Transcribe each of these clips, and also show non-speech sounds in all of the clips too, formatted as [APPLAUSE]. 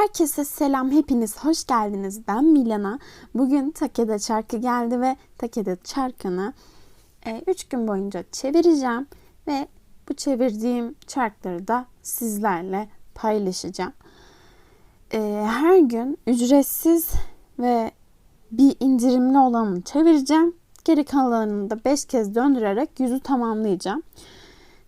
Herkese selam, hepiniz hoş geldiniz. Ben Milana. Bugün Takeda Çarkı geldi ve Takeda Çarkı'nı 3 gün boyunca çevireceğim ve bu çevirdiğim çarkları da sizlerle paylaşacağım. E, her gün ücretsiz ve bir indirimli olanını çevireceğim. Geri kalanını da 5 kez döndürerek yüzü tamamlayacağım.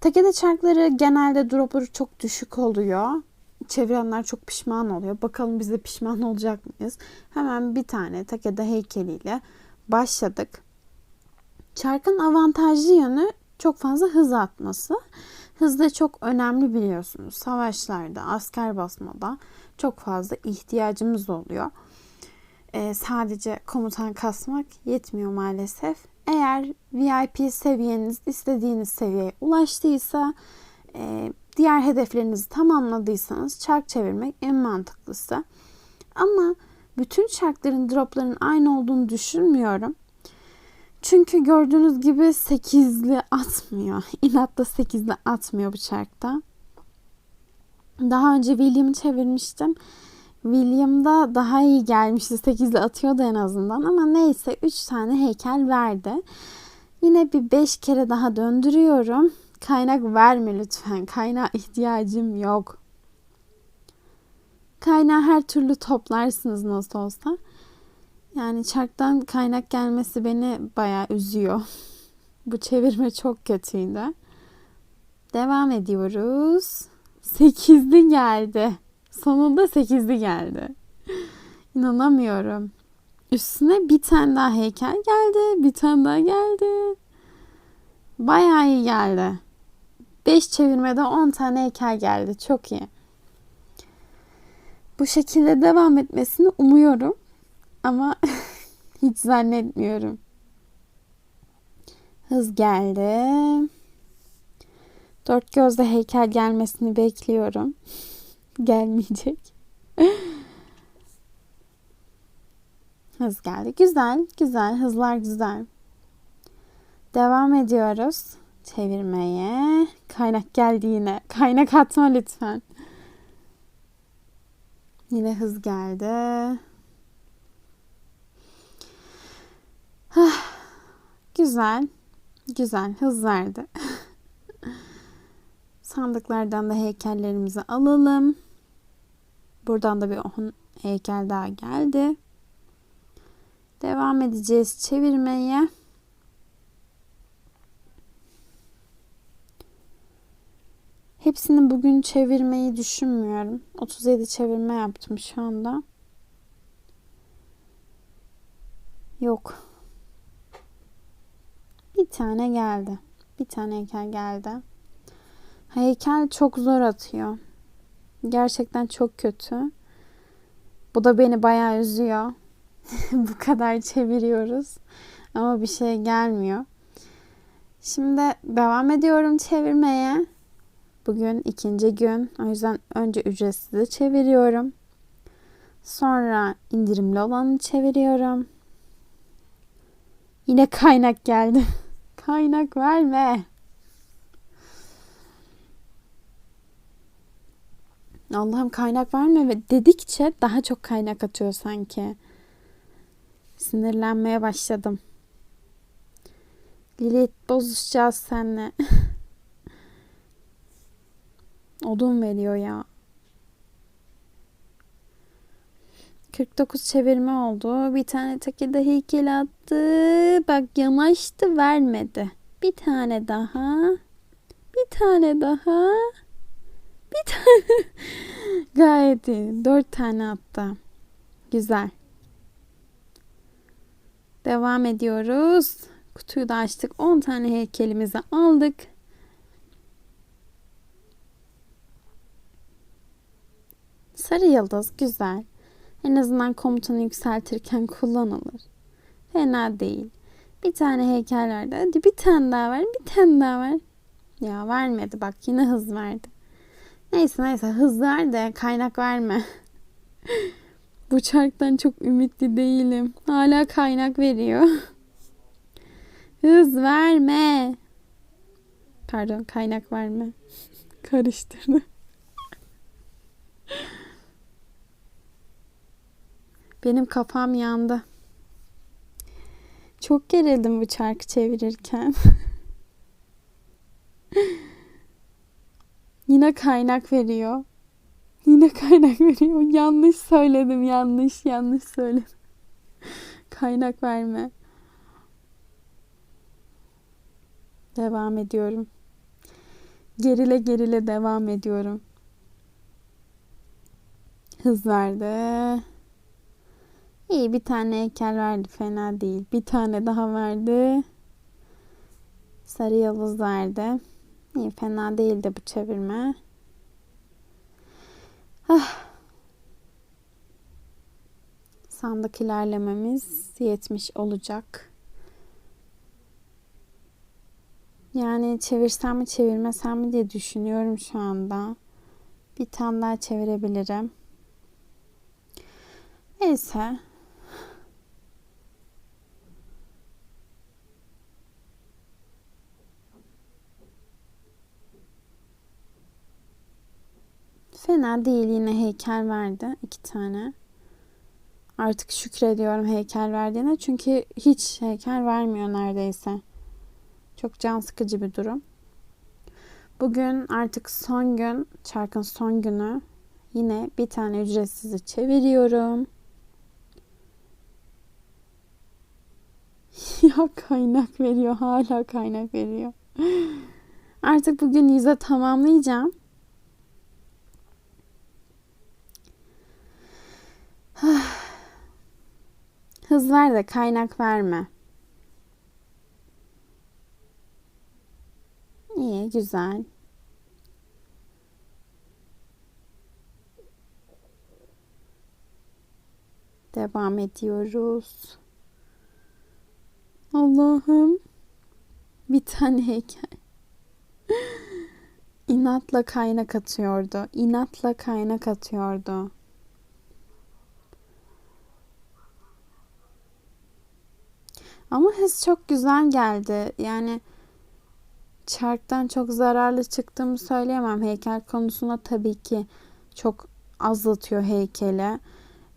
Takeda çarkları genelde dropları çok düşük oluyor çevirenler çok pişman oluyor. Bakalım biz de pişman olacak mıyız? Hemen bir tane Takeda heykeliyle başladık. Çarkın avantajlı yönü çok fazla hız atması. Hız da çok önemli biliyorsunuz. Savaşlarda, asker basmada çok fazla ihtiyacımız oluyor. Ee, sadece komutan kasmak yetmiyor maalesef. Eğer VIP seviyeniz istediğiniz seviyeye ulaştıysa e, diğer hedeflerinizi tamamladıysanız çark çevirmek en mantıklısı. Ama bütün çarkların dropların aynı olduğunu düşünmüyorum. Çünkü gördüğünüz gibi 8'li atmıyor. [LAUGHS] İnatla 8'li atmıyor bu çarkta. Daha önce William'ı çevirmiştim. William'da daha iyi gelmişti. 8'li atıyordu en azından ama neyse 3 tane heykel verdi. Yine bir 5 kere daha döndürüyorum. Kaynak verme lütfen. Kaynağa ihtiyacım yok. Kaynağı her türlü toplarsınız nasıl olsa. Yani çarktan kaynak gelmesi beni bayağı üzüyor. [LAUGHS] Bu çevirme çok kötüydü. Devam ediyoruz. Sekizli geldi. Sonunda sekizli geldi. [LAUGHS] İnanamıyorum. Üstüne bir tane daha heykel geldi. Bir tane daha geldi. Bayağı iyi geldi. 5 çevirmede 10 tane heykel geldi. Çok iyi. Bu şekilde devam etmesini umuyorum. Ama [LAUGHS] hiç zannetmiyorum. Hız geldi. Dört gözle heykel gelmesini bekliyorum. [LAUGHS] Gelmeyecek. [LAUGHS] Hız geldi. Güzel, güzel. Hızlar güzel. Devam ediyoruz çevirmeye. Kaynak geldi yine. [LAUGHS] Kaynak atma lütfen. Yine hız geldi. Güzel. Güzel. Hız verdi. [LAUGHS] Sandıklardan da heykellerimizi alalım. Buradan da bir 10 heykel daha geldi. Devam edeceğiz çevirmeye. Hepsini bugün çevirmeyi düşünmüyorum. 37 çevirme yaptım şu anda. Yok. Bir tane geldi. Bir tane heykel geldi. Heykel çok zor atıyor. Gerçekten çok kötü. Bu da beni bayağı üzüyor. [LAUGHS] Bu kadar çeviriyoruz. Ama bir şey gelmiyor. Şimdi devam ediyorum çevirmeye. Bugün ikinci gün. O yüzden önce ücretsiz çeviriyorum. Sonra indirimli olanı çeviriyorum. Yine kaynak geldi. [LAUGHS] kaynak verme. Allah'ım kaynak verme ve dedikçe daha çok kaynak atıyor sanki. Sinirlenmeye başladım. Lilith bozuşacağız seninle. [LAUGHS] Odun veriyor ya. 49 çevirme oldu. Bir tane takida heykel attı. Bak yanaştı vermedi. Bir tane daha. Bir tane daha. Bir tane. [LAUGHS] Gayet iyi. Dört tane attı. Güzel. Devam ediyoruz. Kutuyu da açtık. 10 tane heykelimizi aldık. Sarı yıldız güzel. En azından komutanı yükseltirken kullanılır. Fena değil. Bir tane heykel verdi. Hadi bir tane daha ver. Bir tane daha ver. Ya vermedi bak yine hız verdi. Neyse neyse hız ver de kaynak verme. [LAUGHS] Bu çarktan çok ümitli değilim. Hala kaynak veriyor. [LAUGHS] hız verme. Pardon kaynak verme. [LAUGHS] Karıştırdım. Benim kafam yandı. Çok gerildim bu çarkı çevirirken. [LAUGHS] Yine kaynak veriyor. Yine kaynak veriyor. Yanlış söyledim. Yanlış, yanlış söyledim. [LAUGHS] kaynak verme. Devam ediyorum. Gerile gerile devam ediyorum. Hız verdi. İyi bir tane heykel verdi. Fena değil. Bir tane daha verdi. Sarı yıldız verdi. İyi fena değildi bu çevirme. Ah. Sandık ilerlememiz 70 olacak. Yani çevirsem mi çevirmesem mi diye düşünüyorum şu anda. Bir tane daha çevirebilirim. Neyse. Fena değil yine heykel verdi. iki tane. Artık şükrediyorum heykel verdiğine. Çünkü hiç heykel vermiyor neredeyse. Çok can sıkıcı bir durum. Bugün artık son gün, çarkın son günü. Yine bir tane ücretsizi çeviriyorum. [LAUGHS] ya kaynak veriyor. Hala kaynak veriyor. Artık bugün yüze tamamlayacağım. Hız ver de kaynak verme. İyi, güzel. Devam ediyoruz. Allah'ım. Bir tane heykel. İnatla kaynak atıyordu. İnatla kaynak atıyordu. Ama hız çok güzel geldi. Yani çarktan çok zararlı çıktığımı söyleyemem. Heykel konusunda tabii ki çok azaltıyor heykele.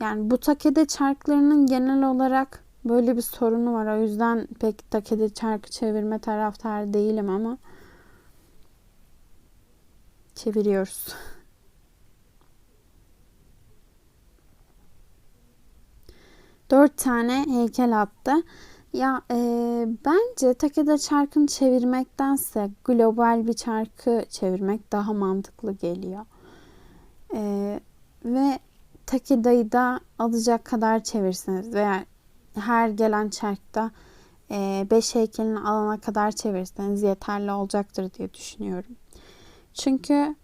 Yani bu takede çarklarının genel olarak böyle bir sorunu var. O yüzden pek takede çarkı çevirme taraftarı değilim ama çeviriyoruz. Dört tane heykel attı. Ya e, bence Takeda çarkını çevirmektense global bir çarkı çevirmek daha mantıklı geliyor. E, ve Takeda'yı da alacak kadar çevirseniz veya her gelen çarkta 5 e, heykelini alana kadar çevirseniz yeterli olacaktır diye düşünüyorum. Çünkü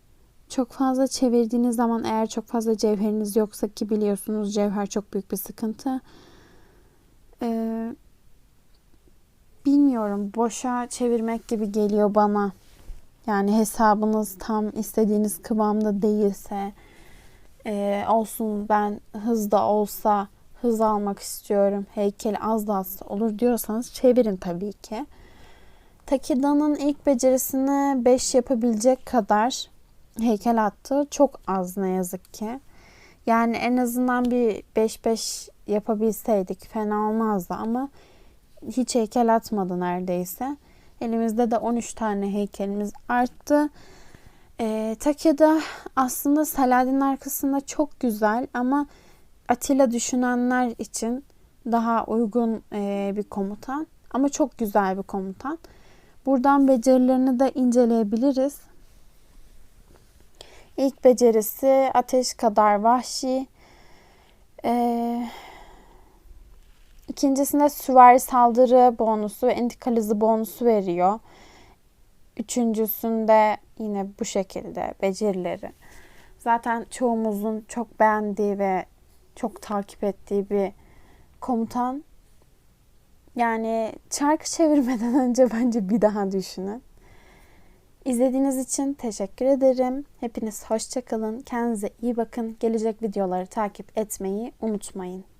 çok fazla çevirdiğiniz zaman eğer çok fazla cevheriniz yoksa ki biliyorsunuz cevher çok büyük bir sıkıntı. Ee, bilmiyorum boşa çevirmek gibi geliyor bana. Yani hesabınız tam istediğiniz kıvamda değilse e, olsun ben hızda olsa hız almak istiyorum. Heykel az da az olur diyorsanız çevirin tabii ki. Takida'nın ilk becerisini 5 yapabilecek kadar heykel attı. Çok az ne yazık ki. Yani en azından bir 5-5 yapabilseydik fena olmazdı ama hiç heykel atmadı neredeyse. Elimizde de 13 tane heykelimiz arttı. E, Takeda aslında Saladin arkasında çok güzel ama Atilla düşünenler için daha uygun e, bir komutan. Ama çok güzel bir komutan. Buradan becerilerini de inceleyebiliriz. İlk becerisi ateş kadar vahşi. Ee, ikincisinde süvari saldırı bonusu ve intikal hızı bonusu veriyor. Üçüncüsünde yine bu şekilde becerileri. Zaten çoğumuzun çok beğendiği ve çok takip ettiği bir komutan. Yani çarkı çevirmeden [LAUGHS] önce bence bir daha düşünün. İzlediğiniz için teşekkür ederim. Hepiniz hoşçakalın. Kendinize iyi bakın. Gelecek videoları takip etmeyi unutmayın.